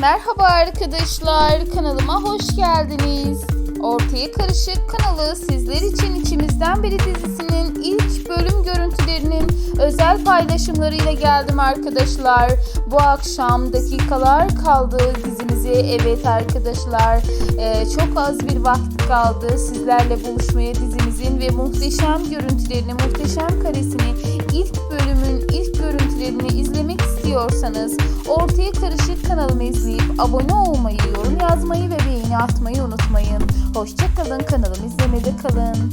Merhaba arkadaşlar, kanalıma hoş geldiniz. Ortaya Karışık kanalı sizler için içimizden biri dizisinin ilk bölüm görüntülerinin özel paylaşımlarıyla geldim arkadaşlar. Bu akşam dakikalar kaldı dizimize. Evet arkadaşlar, e, çok az bir vakit kaldı sizlerle buluşmaya dizimizin ve muhteşem görüntülerini, muhteşem karesini, izlemek istiyorsanız Ortaya Karışık kanalımı izleyip abone olmayı, yorum yazmayı ve beğeni atmayı unutmayın. Hoşçakalın kanalımı izlemede kalın.